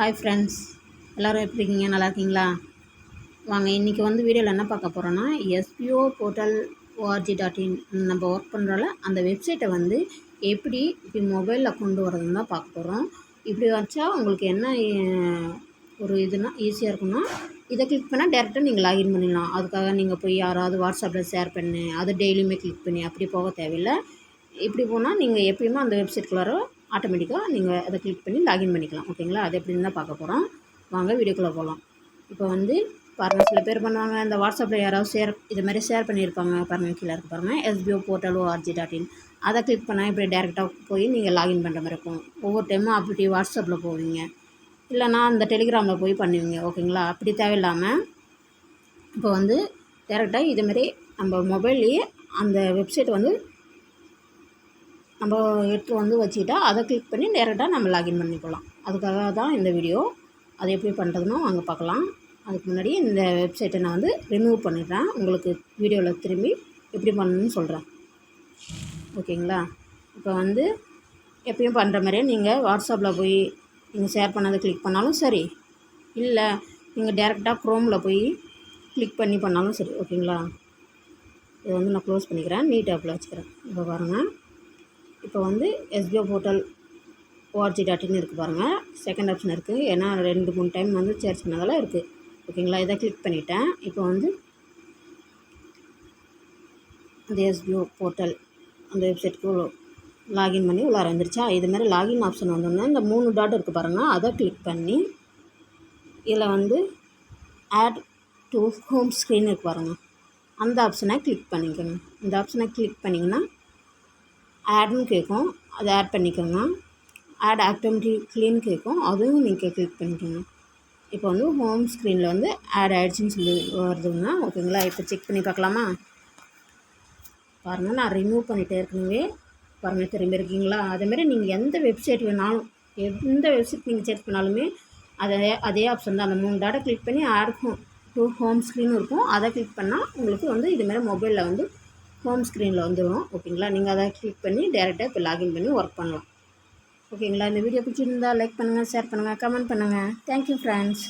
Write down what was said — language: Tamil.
ஹாய் ஃப்ரெண்ட்ஸ் எல்லோரும் எப்படி இருக்கீங்க? நல்லா இருக்கீங்களா? வாங்க இன்றைக்கி வந்து வீடியோவில் என்ன பார்க்க போகிறோன்னா SPO portal org dot in நம்ம ஒர்க் பண்ணுறோம்ல அந்த வெப்சைட்டை வந்து எப்படி இப்படி மொபைலில் கொண்டு வரதுன்னு தான் பார்க்க போகிறோம் இப்படி வச்சா உங்களுக்கு என்ன ஒரு இதுனா ஈஸியாக இருக்குன்னா இதை கிளிக் பண்ணால் டேரெக்டாக நீங்கள் லாகின் பண்ணிடலாம். அதுக்காக நீங்கள் போய் யாராவது வாட்ஸ்அப்பில் ஷேர் பண்ணு அது டெய்லியுமே கிளிக் பண்ணி அப்படி போக தேவையில்லை. இப்படி போனால் நீங்கள் எப்பயுமே அந்த வெப்சைட்குள்ளார ஆட்டோமேட்டிக்காக நீங்கள் அதை கிளிக் பண்ணி லாகின் பண்ணிக்கலாம். ஓகேங்களா அது எப்படின்னு தான் பார்க்க போகிறோம் வாங்க வீடியோக்குள்ளே போகலாம். இப்போ வந்து பாருங்கள் சில பேர் பண்ணுவாங்க இந்த வாட்ஸ்அப்பில் யாராவது ஷேர் இது மாதிரி ஷேர் பண்ணியிருப்பாங்க. பாருங்கள் கீழே இருக்கு பாருங்கள் SPO portal org dot in அதை கிளிக் பண்ணால் இப்படி டேரெக்டாக போய் நீங்கள் லாகின் பண்ணுற மாதிரி இருக்கும். ஒவ்வொரு டைமும் அப்படி வாட்ஸ்அப்பில் போவீங்க. இல்லைனா அந்த டெலிகிராமில் போய் பண்ணுவீங்க. ஓகேங்களா அப்படி தேவையில்லாமல் இப்போ வந்து டேரெக்டாக இதுமாரி நம்ம மொபைல்லையே அந்த வெப்சைட் வந்து நம்ம எடுத்து வந்து வச்சுக்கிட்டா அதை கிளிக் பண்ணி டேரெக்டாக நம்ம லாகின் பண்ணிக்கலாம். அதுக்காக தான் இந்த வீடியோ அது எப்படி பண்ணுறதுனோ வாங்க பார்க்கலாம். அதுக்கு முன்னாடி இந்த வெப்சைட்டை நான் வந்து ரிமூவ் பண்ணிடுறேன். உங்களுக்கு வீடியோவில் திரும்பி எப்படி பண்ணணும்னு சொல்கிறேன் ஓகேங்களா இப்போ வந்து எப்பயும் பண்ணுற மாதிரியே நீங்கள் வாட்ஸ்அப்பில் போய் நீங்கள் ஷேர் பண்ணதை கிளிக் பண்ணாலும் சரி இல்லை நீங்கள் டேரெக்டாக க்ரோமில் போய் கிளிக் பண்ணி பண்ணாலும் சரி ஓகேங்களா இதை வந்து நான் க்ளோஸ் பண்ணிக்கிறேன். நீட் ஆப்பில் வச்சுக்கிறேன். இப்போ பாருங்கள் இப்போ வந்து SPO portal org dot in இருக்குது பாருங்கள் செகண்ட் ஆப்ஷன் இருக்குது ஏன்னா ரெண்டு மூணு டைம் வந்து சேர்ச் பண்ணதெல்லாம் இருக்குது ஓகேங்களா இதை கிளிக் பண்ணிட்டேன். இப்போ வந்து அந்த எஸ்பிஓ போர்ட்டல் அந்த வெப்சைட்க்கு லாகின் பண்ணி உள்ளார வந்துருச்சா? இது மாதிரி லாகின் ஆப்ஷன் வந்தோடனே இந்த மூணு டாட் இருக்குது பாருங்கள் அதை கிளிக் பண்ணி இதில் வந்து ஆட் டு ஹோம் ஸ்க்ரீன் இருக்கு பாருங்கள் அந்த ஆப்ஷனை கிளிக் பண்ணிக்கோங்க. இந்த ஆப்ஷனை கிளிக் பண்ணிங்கன்னா ஆட்னு கேட்கும். அதை ஆட் பண்ணிக்கோங்க. ஆட் ஆட்டோமேட்டிக்லின்னு கேட்கும். அதுவும் நீங்கள் கிளிக் பண்ணிக்கோங்க. இப்போ வந்து ஹோம் ஸ்க்ரீனில் வந்து ஆட் ஆயிடுச்சுன்னு சொல்லி வருதுங்க. ஓகேங்களா இப்போ செக் பண்ணி பார்க்கலாமா? பாருங்கள் நான் ரிமூவ் பண்ணிகிட்டே இருக்கணுமே பாருங்கள் திரும்பி இருக்கீங்களா? அதேமாரி நீங்கள் எந்த வெப்சைட் வேணாலும் எந்த வெப்சைட் நீங்கள் செக் பண்ணாலுமே அதே அதே ஆப்ஷன் தான். அந்த மூணு டாட்டை கிளிக் பண்ணி ஆட் டூ ஹோம் ஸ்க்ரீன் இருக்கும். அதை கிளிக் பண்ணால் உங்களுக்கு வந்து இதுமாரி மொபைலில் வந்து ஹோம் ஸ்க்ரீனில் வந்துடும் ஓகேங்களா நீங்கள் அதை கிளிக் பண்ணி டேரெக்டாக இப்போ லாகின் பண்ணி ஒர்க் பண்ணலாம். ஓகேங்களா இந்த வீடியோ பிடிச்சிருந்தா லைக் பண்ணுங்கள் ஷேர் பண்ணுங்கள் கமெண்ட் பண்ணுங்கள் தேங்க்யூ ஃப்ரெண்ட்ஸ்